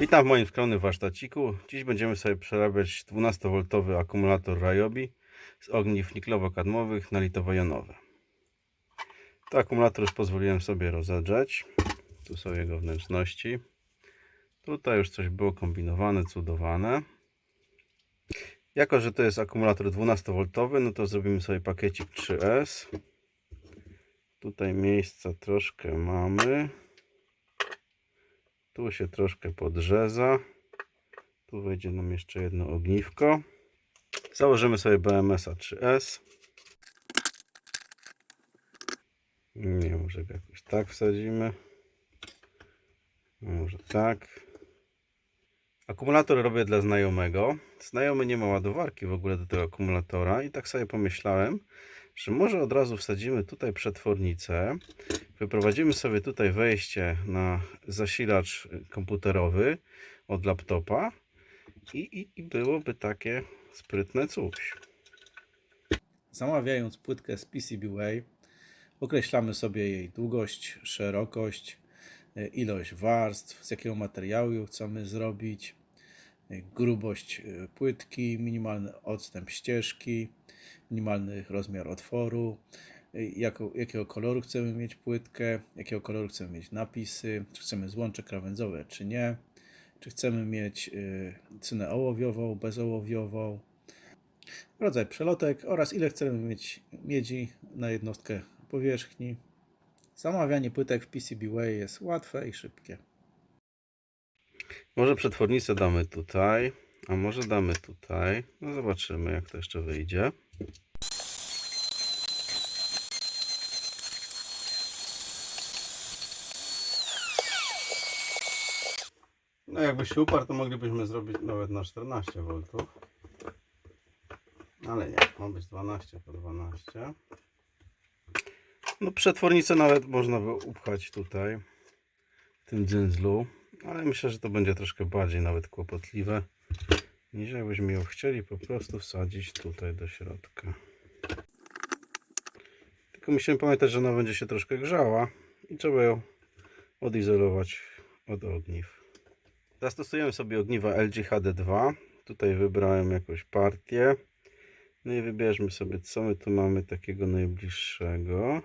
Witam w moim skromnym warsztaciku. Dziś będziemy sobie przerabiać 12V akumulator Ryobi z ogniw niklowo-kadmowych na litowo-jonowe. To akumulator już pozwoliłem sobie rozedrzeć. Tu są jego wnętrzności. Tutaj już coś było kombinowane, cudowane. Jako, że to jest akumulator 12V, no to zrobimy sobie pakiecik 3S. Tutaj miejsca troszkę mamy. Tu się troszkę podrzeza. Tu wejdzie nam jeszcze jedno ogniwko. Założymy sobie BMS-a 3S. Nie, może go jakoś tak wsadzimy. Może tak. Akumulator robię dla znajomego. Znajomy nie ma ładowarki w ogóle do tego akumulatora i tak sobie pomyślałem, że może od razu wsadzimy tutaj przetwornicę. Wyprowadzimy sobie tutaj wejście na zasilacz komputerowy od laptopa i, i, i byłoby takie sprytne coś. Zamawiając płytkę z PCBWay określamy sobie jej długość, szerokość, e, ilość warstw, z jakiego materiału ją chcemy zrobić, e, grubość płytki, minimalny odstęp ścieżki, minimalny rozmiar otworu, y, jakiego koloru chcemy mieć płytkę, jakiego koloru chcemy mieć napisy, czy chcemy złącze krawędzowe, czy nie, czy chcemy mieć y, cynę ołowiową, bezołowiową, rodzaj przelotek oraz ile chcemy mieć miedzi na jednostkę powierzchni. Zamawianie płytek w PCBWay jest łatwe i szybkie. Może przetwornicę damy tutaj, a może damy tutaj. No zobaczymy jak to jeszcze wyjdzie. No jakby się uparł, to moglibyśmy zrobić nawet na 14 V. Ale nie, ma być 12 po 12. No przetwornicę nawet można by upchać tutaj w tym dzyndzlu, ale myślę, że to będzie troszkę bardziej nawet kłopotliwe niż jakbyśmy ją chcieli po prostu wsadzić tutaj do środka. Tylko musimy pamiętać, że ona będzie się troszkę grzała i trzeba ją odizolować od ogniw. Zastosujemy sobie ogniwa LG HD2. Tutaj wybrałem jakąś partię. No i wybierzmy sobie, co my tu mamy takiego najbliższego,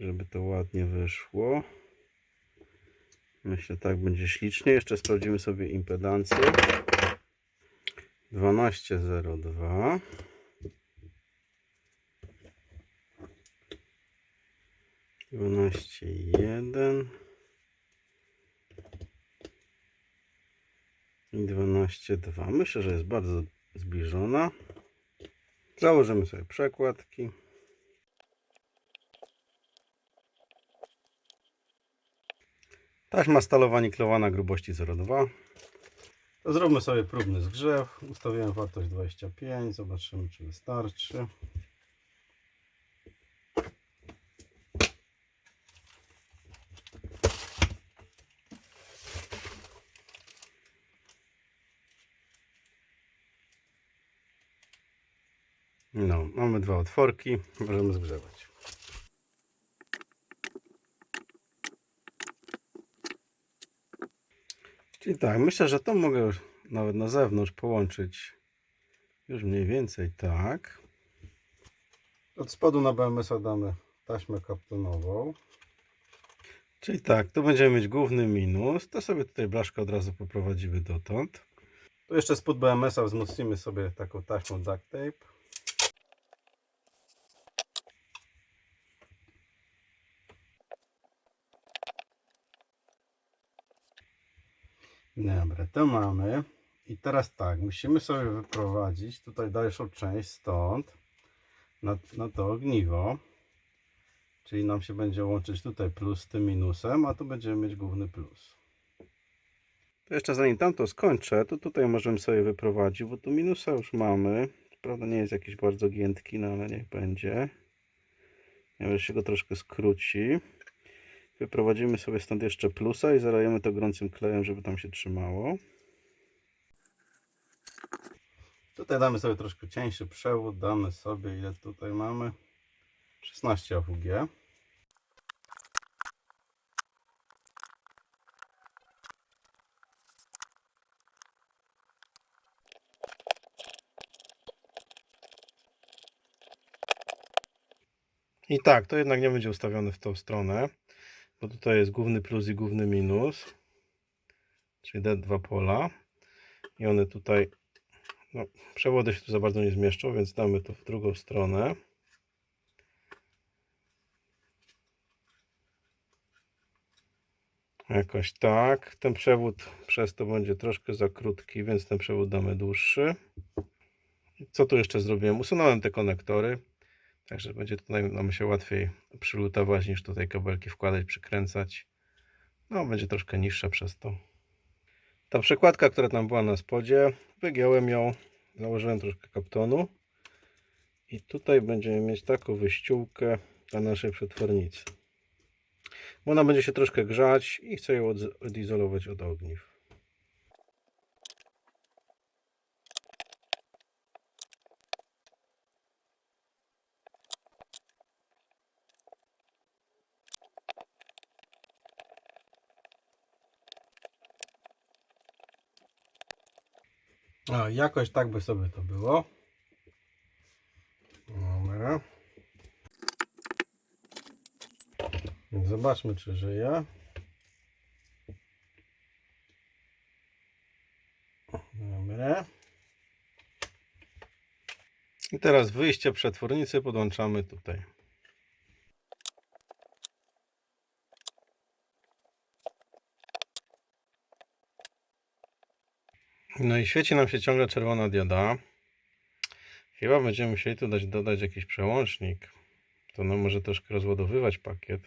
żeby to ładnie wyszło. Myślę, tak będzie ślicznie. Jeszcze sprawdzimy sobie impedancję. 12.02 12.1 i 12.2 myślę, że jest bardzo zbliżona. Założymy sobie przekładki. Taśma stalowa niklowana grubości 0,2 to zróbmy sobie próbny zgrzew. Ustawiłem wartość 25. Zobaczymy, czy wystarczy. No, mamy dwa otworki. Możemy zgrzewać. Czyli tak, myślę, że to mogę już nawet na zewnątrz połączyć już mniej więcej tak. Od spodu na BMS-a damy taśmę kaptonową. Czyli tak, tu będziemy mieć główny minus. To sobie tutaj blaszkę od razu poprowadzimy dotąd. Tu jeszcze spód BMS-a wzmocnimy sobie taką taśmą duct tape. Dobra, to mamy. I teraz tak, musimy sobie wyprowadzić tutaj dalszą część stąd na, na to ogniwo. Czyli nam się będzie łączyć tutaj plus z tym minusem, a tu będziemy mieć główny plus. To jeszcze zanim tamto skończę, to tutaj możemy sobie wyprowadzić, bo tu minusa już mamy. Prawda nie jest jakiś bardzo giętki, no ale niech będzie. Ja się go troszkę skróci. Wyprowadzimy sobie stąd jeszcze plusa i zalejemy to gorącym klejem, żeby tam się trzymało. Tutaj damy sobie troszkę cieńszy przewód, damy sobie ile tutaj mamy 16 AWG. I tak, to jednak nie będzie ustawione w tą stronę bo tutaj jest główny plus i główny minus, czyli te dwa pola. I one tutaj, no, przewody się tu za bardzo nie zmieszczą, więc damy to w drugą stronę. Jakoś tak. Ten przewód przez to będzie troszkę za krótki, więc ten przewód damy dłuższy. Co tu jeszcze zrobiłem? Usunąłem te konektory, także będzie tutaj nam się łatwiej przylutować niż tutaj kabelki wkładać, przykręcać. No, będzie troszkę niższa przez to. Ta przekładka, która tam była na spodzie, wygiąłem ją, założyłem troszkę kaptonu i tutaj będziemy mieć taką wyściółkę dla naszej przetwornicy. Bo ona będzie się troszkę grzać i chcę ją od- odizolować od ogniw. A, jakoś tak by sobie to było. Dobra. Zobaczmy, czy żyje. Dobra. I teraz wyjście przetwornicy podłączamy tutaj. No i świeci nam się ciągle czerwona dioda. Chyba będziemy musieli tu dać, dodać jakiś przełącznik. To no może troszkę rozładowywać pakiet.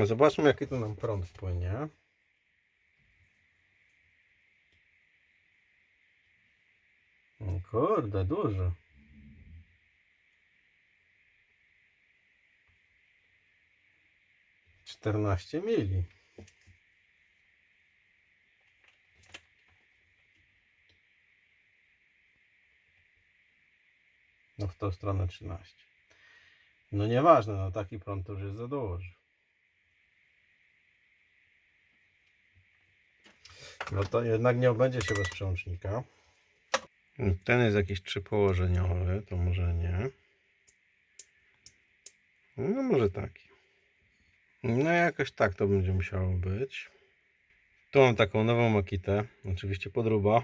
A Zobaczmy, jaki tu nam prąd wpłynie. O kurde, dużo. Czternaście mili. No w tą stronę 13. No nieważne, no taki prąd to już jest za duży. No to jednak nie obędzie się bez przełącznika. Ten jest jakiś trzypołożeniowy, to może nie. No może taki. No jakoś tak to będzie musiało być. Tu mam taką nową makitę, oczywiście podruba.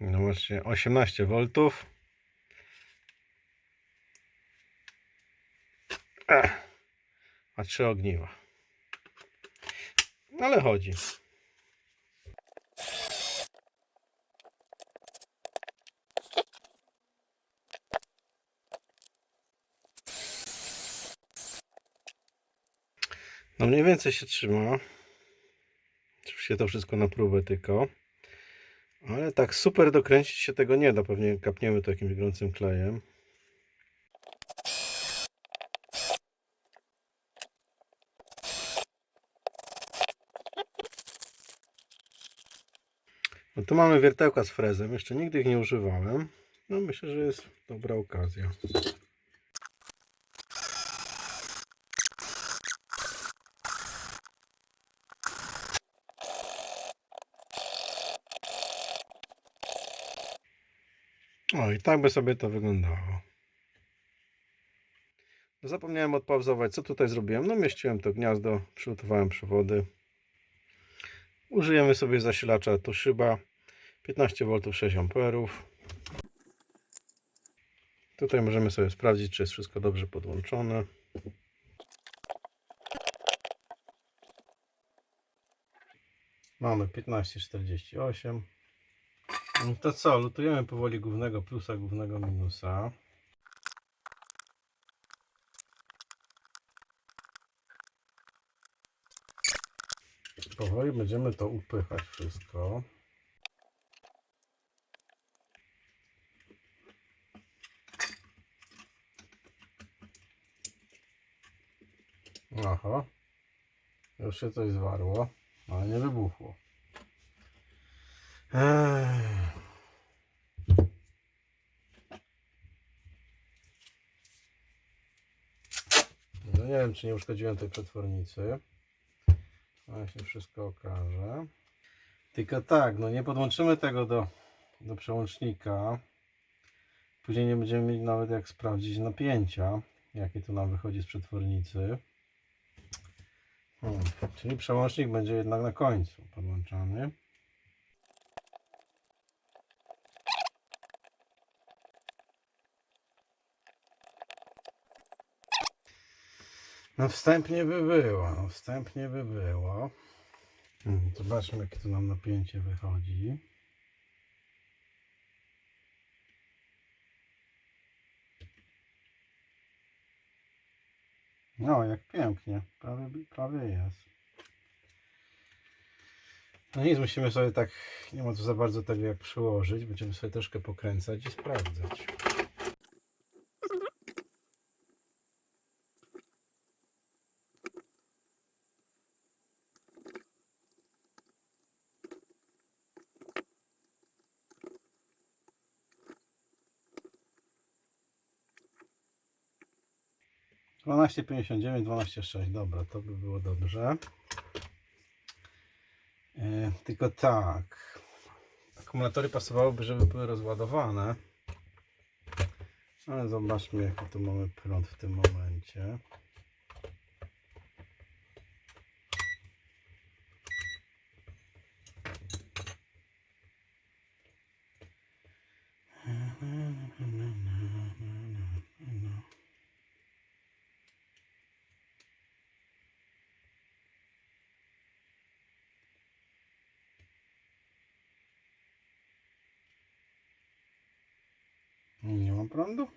No właśnie 18 V. Ech, a trzy ogniwa. Ale chodzi. No mniej więcej się trzyma. Oczywiście to wszystko na próbę tylko. Ale tak super dokręcić się tego nie da. Pewnie kapniemy to jakimś gorącym klejem. No tu mamy wiertełka z frezem. Jeszcze nigdy ich nie używałem. No myślę, że jest dobra okazja. O, i tak by sobie to wyglądało. Zapomniałem odpauzować, co tutaj zrobiłem. No, mieściłem to gniazdo, przygotowałem przewody. Użyjemy sobie zasilacza Toshiba 15V 6 A. Tutaj możemy sobie sprawdzić, czy jest wszystko dobrze podłączone. Mamy 15,48. No To co, lutujemy powoli głównego plusa, głównego minusa. Powoli będziemy to upychać wszystko. Aha. Już się coś zwarło, ale nie wybuchło. Ech. No nie wiem, czy nie uszkodziłem tej przetwornicy. Ale się wszystko okaże. Tylko tak, no nie podłączymy tego do, do przełącznika. Później nie będziemy mieć nawet jak sprawdzić napięcia, jakie tu nam wychodzi z przetwornicy. Hmm. Czyli przełącznik będzie jednak na końcu podłączany. No wstępnie by było, no wstępnie by było. Hmm, Zobaczmy jakie tu nam napięcie wychodzi. No, jak pięknie. Prawie, prawie jest. No nic, musimy sobie tak, nie ma tu za bardzo tego jak przyłożyć. Będziemy sobie troszkę pokręcać i sprawdzać. Dwanaście pięćdziesiąt dziewięć, dwanaście sześć. Dobra, to by było dobrze. E, tylko tak. Akumulatory pasowałoby, żeby były rozładowane. Ale zobaczmy, jaki tu mamy prąd w tym momencie. Nie ma prądu?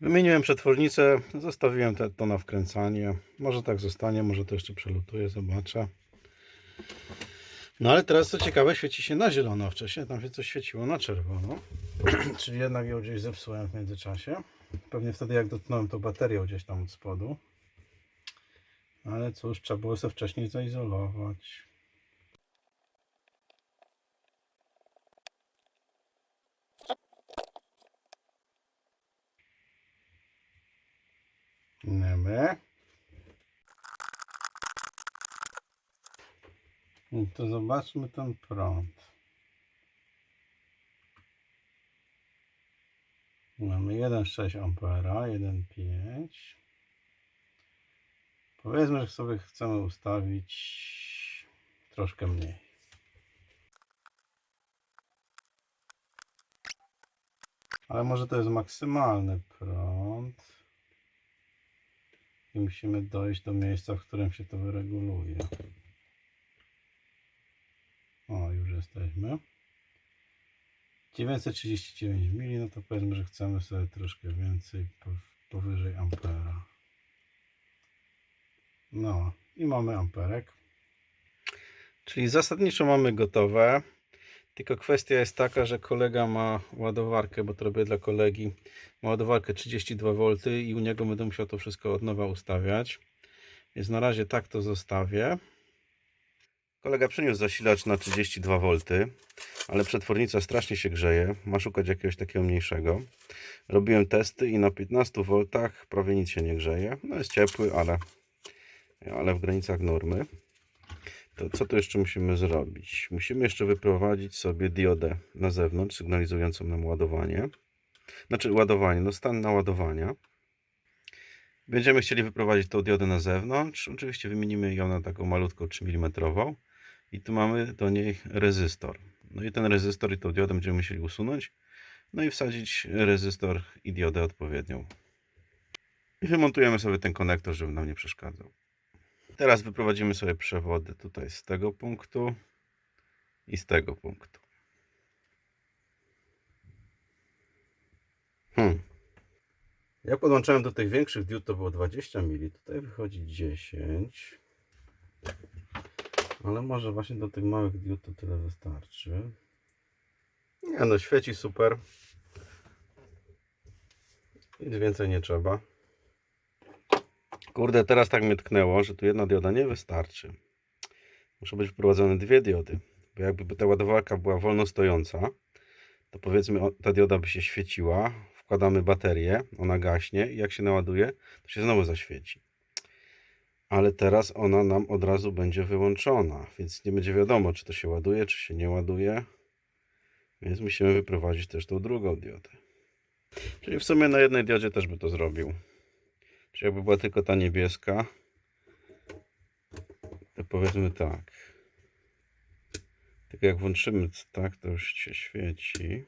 Wymieniłem przetwornicę, zostawiłem te, to na wkręcanie. Może tak zostanie, może to jeszcze przelutuje, zobaczę. No ale teraz co ciekawe, świeci się na zielono. Wcześniej tam się coś świeciło na czerwono. Czyli jednak ją gdzieś zepsułem w międzyczasie. Pewnie wtedy jak dotknąłem tą baterię gdzieś tam od spodu. Ale cóż, trzeba było sobie wcześniej zaizolować. Niemy. I to zobaczmy ten prąd. Mamy 1,6 ampera, 1,5. Powiedzmy, że sobie chcemy ustawić troszkę mniej. Ale może to jest maksymalny prąd. I musimy dojść do miejsca, w którym się to wyreguluje. O, już jesteśmy. 939 mili, no to powiedzmy, że chcemy sobie troszkę więcej pow- powyżej ampera. No i mamy amperek. Czyli zasadniczo mamy gotowe. Tylko kwestia jest taka, że kolega ma ładowarkę, bo to robię dla kolegi. Ma ładowarkę 32V i u niego będę musiał to wszystko od nowa ustawiać. Więc na razie tak to zostawię. Kolega przyniósł zasilacz na 32V, ale przetwornica strasznie się grzeje. Ma szukać jakiegoś takiego mniejszego. Robiłem testy i na 15V prawie nic się nie grzeje. No jest ciepły, ale, ale w granicach normy. To co tu jeszcze musimy zrobić? Musimy jeszcze wyprowadzić sobie diodę na zewnątrz, sygnalizującą nam ładowanie. Znaczy ładowanie, no stan naładowania. Będziemy chcieli wyprowadzić tą diodę na zewnątrz. Oczywiście wymienimy ją na taką malutką 3 mm. I tu mamy do niej rezystor. No i ten rezystor i tą diodę będziemy musieli usunąć. No i wsadzić rezystor i diodę odpowiednią. I wymontujemy sobie ten konektor, żeby nam nie przeszkadzał. Teraz wyprowadzimy sobie przewody tutaj z tego punktu i z tego punktu. Hmm. Ja podłączałem do tych większych diod, to było 20 mili. Tutaj wychodzi 10. Ale może właśnie do tych małych diod to tyle wystarczy. Nie no, świeci super. Nic więcej nie trzeba. Kurde, teraz tak mnie tknęło, że tu jedna dioda nie wystarczy. Muszą być wprowadzone dwie diody. Bo jakby ta ładowarka była wolno stojąca, to powiedzmy ta dioda by się świeciła. Wkładamy baterię, ona gaśnie i jak się naładuje, to się znowu zaświeci. Ale teraz ona nam od razu będzie wyłączona, więc nie będzie wiadomo, czy to się ładuje, czy się nie ładuje. Więc musimy wyprowadzić też tą drugą diodę. Czyli w sumie na jednej diodzie też by to zrobił. Czyli jakby była tylko ta niebieska, to powiedzmy tak. Tylko jak włączymy tak, to już się świeci.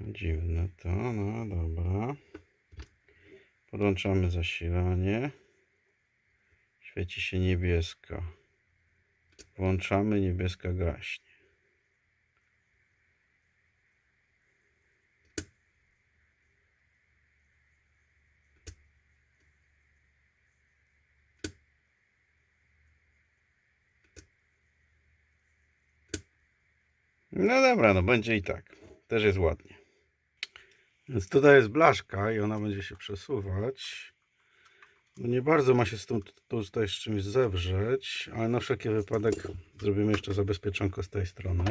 Dziwne to, no dobra. Podłączamy zasilanie. Świeci się niebieska. Włączamy, niebieska gaśnie. No dobra, no będzie i tak. Też jest ładnie. Więc tutaj jest blaszka i ona będzie się przesuwać. No nie bardzo ma się z tą tutaj z czymś zewrzeć, ale na wszelki wypadek zrobimy jeszcze zabezpieczonko z tej strony.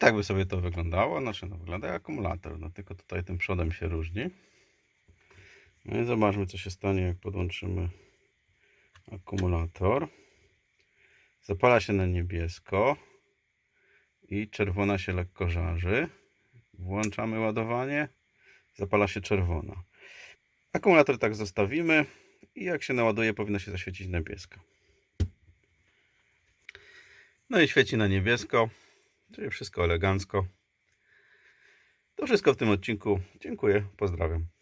Tak by sobie to wyglądało. Znaczy, no wygląda jak akumulator, no tylko tutaj tym przodem się różni. No i zobaczmy, co się stanie, jak podłączymy akumulator. Zapala się na niebiesko i czerwona się lekko żarzy. Włączamy ładowanie, zapala się czerwona. Akumulator tak zostawimy i jak się naładuje, powinno się zaświecić niebiesko. No i świeci na niebiesko, czyli wszystko elegancko. To wszystko w tym odcinku. Dziękuję, pozdrawiam.